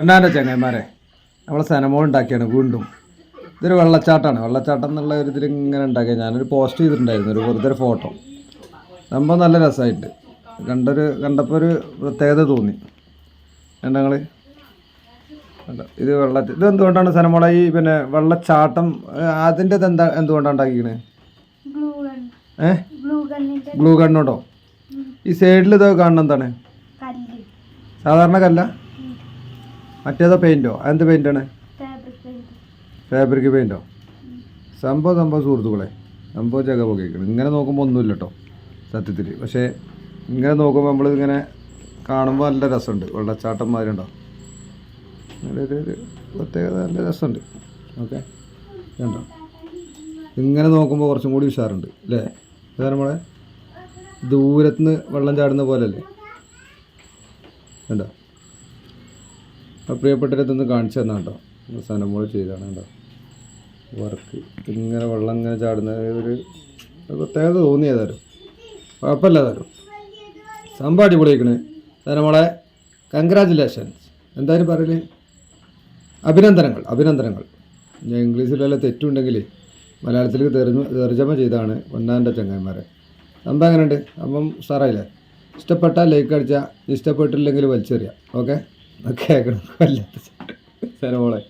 എന്നാന്റെ ചങ്ങന്മാരെ നമ്മളെ സനമോൾ ഉണ്ടാക്കിയാണ് വീണ്ടും. ഇതൊരു വെള്ളച്ചാട്ടമാണ്. വെള്ളച്ചാട്ടം എന്നുള്ള ഒരു ഇതിൽ ഇങ്ങനെ ഉണ്ടാക്കിയ ഞാനൊരു പോസ്റ്റ് ചെയ്തിട്ടുണ്ടായിരുന്നു ഒരു വെറുതെ ഒരു ഫോട്ടോ സംഭവം നല്ല രസമായിട്ട്. കണ്ടൊരു കണ്ടപ്പോൾ ഒരു പ്രത്യേകത തോന്നി. ഞങ്ങൾ ഇത് വെള്ള ഇത് എന്തുകൊണ്ടാണ് സിനിമകള ഈ പിന്നെ വെള്ളച്ചാട്ടം അതിന്റെ ഇത് എന്താ എന്തുകൊണ്ടാണ് ഉണ്ടാക്കിക്കണേ? ഏഹ് ഗ്ലൂ കണ്ണോട്ടോ ഈ സൈഡിൽ ഇത് കാണുന്നത് എന്താണ്? സാധാരണ കല്ല? മറ്റേതോ പെയിന്റോ എന്ത് പെയിന്റാണ് ഫാബ്രിക് പെയിന്റോ സംഭവം സംഭവം സുഹൃത്തുക്കളെ സംഭവം ചക പൊക്കിക്കണം ഇങ്ങനെ നോക്കുമ്പോൾ ഒന്നുമില്ല കേട്ടോ സത്യത്തിൽ പക്ഷേ ഇങ്ങനെ നോക്കുമ്പോൾ നമ്മൾ ഇങ്ങനെ കാണുമ്പോൾ നല്ല രസമുണ്ട്. വെള്ളച്ചാട്ടം മാതിരി ഉണ്ടാവും നല്ലൊരു പ്രത്യേകത നല്ല രസമുണ്ട്. ഓക്കെ? കണ്ടോ? ഇങ്ങനെ നോക്കുമ്പോൾ കുറച്ചും കൂടി ഉഷാറുണ്ട് അല്ലേ? അതാണ് നമ്മളെ ദൂരത്തുനിന്ന് വെള്ളം ചാടുന്ന പോലെയല്ലേ? കണ്ടോ? പ്രിയപ്പെട്ടവരത്തൊന്ന് കാണിച്ചു തന്നാ കേട്ടോ. അവസാനം പോലെ ചെയ്താണ് കേട്ടോ. വർക്ക്. ഇങ്ങനെ വെള്ളം ഇങ്ങനെ ചാടുന്ന ഒരു പ്രത്യേകത തോന്നിയതാരും കുഴപ്പമില്ല തരും സംഭവം അടിപൊളിയാക്കണ് നമ്മളെ കൺഗ്രാചുലേഷൻസ് എന്തായാലും പറയൽ? അഭിനന്ദനങ്ങൾ അഭിനന്ദനങ്ങൾ. ഞാൻ ഇംഗ്ലീഷിലല്ല തെറ്റുണ്ടെങ്കിൽ മലയാളത്തിലേക്ക് തെരഞ്ഞു തെർജമ ചെയ്താണ് ഒന്നാന്റെ ചങ്ങന്മാരെ സംഭവം എങ്ങനെയുണ്ട്? അപ്പം സാറായില്ലേ ഇഷ്ടപ്പെട്ടാൽ ലൈക്ക് അടിച്ചാൽ ഇഷ്ടപ്പെട്ടില്ലെങ്കിൽ വലിച്ചെറിയാം. ഓക്കെ കേൾക്കണം വല്ലാത്ത സനമോളെ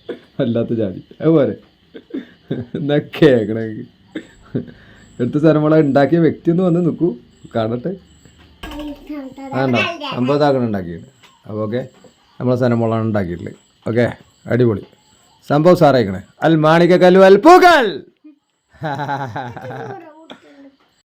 വല്ലാത്ത ജാതി. അതുപോലെ എന്നാ കേൾക്കണമെങ്കിൽ എടുത്ത സനമോളെ ഉണ്ടാക്കിയ വ്യക്തി ഒന്ന് വന്ന് നിൽക്കൂ. കാണട്ടെ. ആണ്ടോ സംഭവം ഇതാക്കണം ഉണ്ടാക്കിയിട്ട് അപ്പോൾ ഓക്കെ. നമ്മളെ സനമോളാണ് ഉണ്ടാക്കിയിട്ടുള്ളത്. ഓക്കെ. അടിപൊളി. സംഭവം സാറേക്കണേ അൽ മാണിക കല്ലു